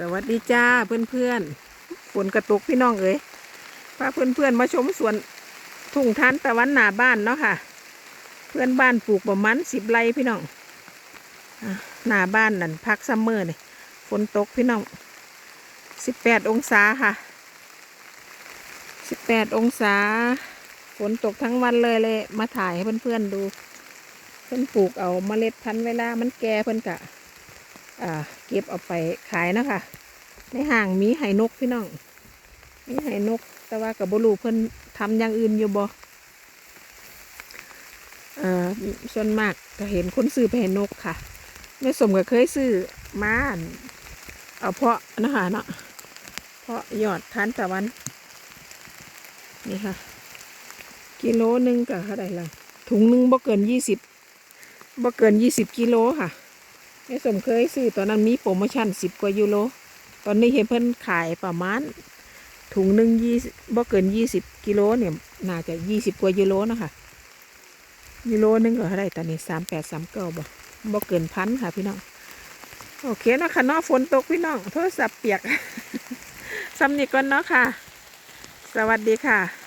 สวัสดีจ้าเพื่อนเพื่อนๆฝนกระตุกพี่น้องเอ๋ยพาเพื่อนเพื่อนๆมาชมสวนทุ่งทานตะวันหน้าบ้านเนาะค่ะ เพื่อนบ้านปลูกประมาณสิบไร่พี่น้องหน้าบ้านนั่นพักซัมเมอร์นี่ฝนตกพี่น้องสิบแปดองศาค่ะสิบแปดองศา ฝนตกทั้งวันเลยเลย มาถ่ายให้เพื่อนๆดู เพื่อนปลูกเอาเมล็ดพันธุ์เวลามันแก่เพื่อนกะ เก็บเอาไปขายนะคะในห่างมีไห่นกพี่น้องมีไห่นก แต่ว่ากับบรูเพิ่นทำอย่างอื่นอยู่บ่ส่วนมากก็เห็นคนซื้อไปให้นกค่ะแม่สมก็เคยซื้อมาอั่นเอาเพาะนะคะเนาะเพาะยอดทานตะวัน นี่ค่ะ กิโลหนึ่งก็เท่าไหร่ละถุงหนึ่งบ่เกินยี่สิบบ่เกินยี่สิบกิโลค่ะ แม่สมเคยซื้อตอนนั้นมีโปรโมชั่นสิบกว่ายูโร ตอนนี้เห็นเพิ่นขายประมาณถุงหนึ่งยี่บ่เกินยี่สิบกิโลเนี่ยน่าจะยี่สิบกว่ายูโรนะคะยูโรหนึงก็เท่าไรตอนนี้สามแปดสามเก้าบ่บ่เกินพันค่ะพี่น้อง โอเคเนาะค่ะเนาะฝนตกพี่น้อง โทรศัพท์เปียกซ้ำนี่ก่อนเนาะค่ะ สวัสดีค่ะ